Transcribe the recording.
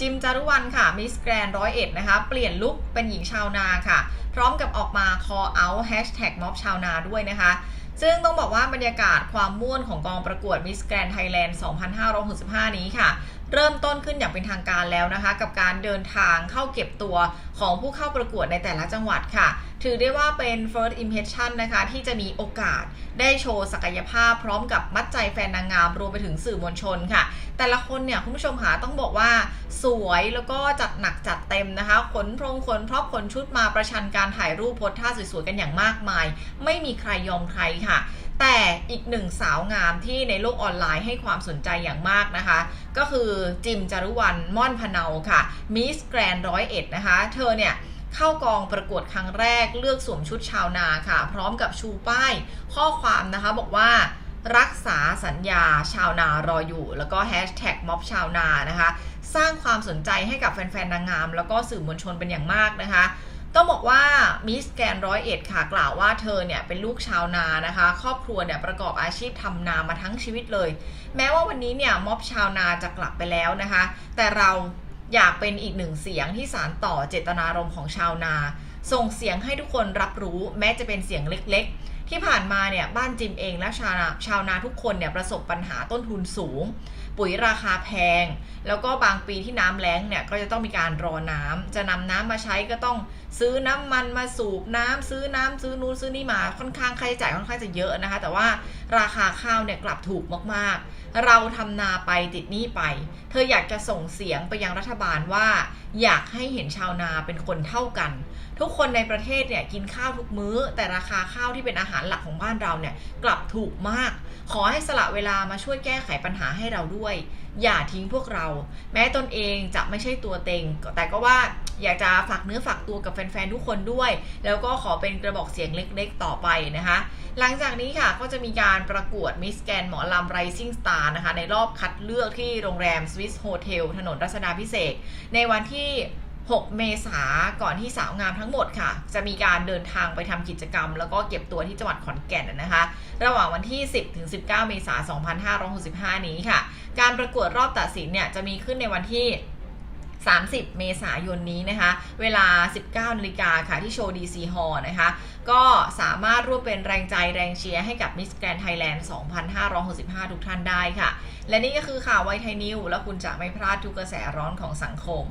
จิมจารุวรรณค่ะมิสแกรนร้อยเอ็ดนะคะ เปลี่ยนลุคเป็นหญิงชาวนาค่ะ พร้อมกับออกมา call out hashtag ม็อบชาวนาด้วยนะคะ ซึ่งต้องบอกว่าบรรยากาศความม่วนของกองประกวดมิสแกรนไทยแลนด์ 2565 นี้ค่ะ เริ่มต้นขึ้นอย่างเป็นทางการแล้วนะคะ กับการเดินทางเข้าเก็บตัวของผู้เข้าประกวดในแต่ละจังหวัดค่ะ ถือได้ว่าเป็น first impression นะคะที่จะมีโอกาสได้โชว์ศักยภาพพร้อมกับมัดใจแฟนนางงามรวมไปถึงสื่อมวลชนค่ะ แต่ละคนเนี่ยคุณผู้ชมหาต้องบอกว่าสวยแล้วก็จัดหนักจัดเต็มนะคะ ขนพรงขนพรอบขนชุดมาประชันการถ่ายรูปโพสท่าสวยๆกันอย่างมากมาย ไม่มีใครยอมใครค่ะ แต่อีกหนึ่งสาวงามที่ในโลกออนไลน์ให้ความสนใจอย่างมากนะคะ ก็คือจิมจารุวรรณม่อนพเนาค่ะมิสแกรนร้อยเอ็ดนะคะ เธอเนี่ยเข้ากองประกวดครั้งแรกเลือกสวมชุดชาวนาค่ะ พร้อมกับชูป้ายข้อความนะคะบอกว่ารักษาสัญญาชาวนารออยู่ แล้วก็แฮชแท็กม็อบชาวนานะคะ สร้างความสนใจให้กับแฟนๆนางงาม แล้วก็สื่อมวลชนเป็นอย่างมากนะคะ ต้องบอกว่ามิสแกนร้อยเอ็ดค่ะกล่าวว่าเธอเนี่ยเป็นลูกชาวนานะคะ ครอบครัวเนี่ยประกอบอาชีพทำนามาทั้งชีวิตเลย แม้ว่าวันนี้เนี่ยม็อบชาวนาจะกลับไปแล้วนะคะ แต่เราอยากเป็นอีกหนึ่งเสียงที่สานต่อเจตนารมณ์ของชาวนา ส่งเสียงให้ทุกคนรับรู้แม้จะเป็นเสียงเล็กๆ ที่ผ่านมาเนี่ยบ้านจิมเองและชาวนาชาวนาทุกคนเนี่ยประสบปัญหาต้นทุนสูง ปุ๋ยราคาแพง แล้วก็บางปีที่น้ำแล้งเนี่ยก็จะต้องมีการรอน้ำจะนำน้ำมาใช้ก็ต้องซื้อน้ำมันมาสูบน้ำซื้อน้ำซื้อนู้นซื้อนี่มาค่อนข้างค่าใช้จ่ายค่อนข้างจะเยอะนะคะ แต่ว่าราคาข้าวเนี่ยกลับถูกมากๆ เราทำนาไปติดหนี้ไป เธออยากจะส่งเสียงไปยังรัฐบาลว่า อยากให้เห็นชาวนาเป็นคนเท่ากัน ทุกคนในประเทศเนี่ยกินข้าวทุกมื้อ แต่ราคาข้าวที่เป็นอาหารหลักของบ้านเราเนี่ยกลับถูกมาก ขอให้สละเวลามาช่วยแก้ไขปัญหาให้เราด้วย อย่าทิ้งพวกเรา แม้ตนเองจะไม่ใช่ตัวเต็ง แต่ก็ว่าอยากจะฝากเนื้อฝากตัวกับแฟนๆทุกคนด้วย แล้วก็ขอเป็นกระบอกเสียงเล็กๆ ต่อไปนะคะ หลังจากนี้ค่ะก็จะมีการประกวดมิสแกนหมอลำ Rising Star นะคะในรอบคัดเลือกที่โรงแรม Swiss Hotel ถนนรัชดาพิเศษในวันที่ 6 เมษาก่อนที่สาวงามทั้งหมดค่ะ จะมีการเดินทางไปทำกิจกรรม แล้วก็เก็บตัวที่จังหวัดขอนแก่นนะคะ ระหว่างวันที่ 10ถึง19 เมษายน2565 นี้ค่ะ การประกวดรอบตัดสินเนี่ยจะมีขึ้นในวันที่30 เมษายนนี้นะคะ เวลา 19นาฬิกาค่ะ ที่โชว์ DC Hall นะคะ ก็สามารถร่วมเป็นแรงใจแรงเชียร์ให้กับ Miss Grand Thailand 2565 ทุกท่านได้ค่ะ และนี่ก็คือข่าวไวไทยนิว แล้วคุณจะไม่พลาดทุกกระแสร้อนของสังคม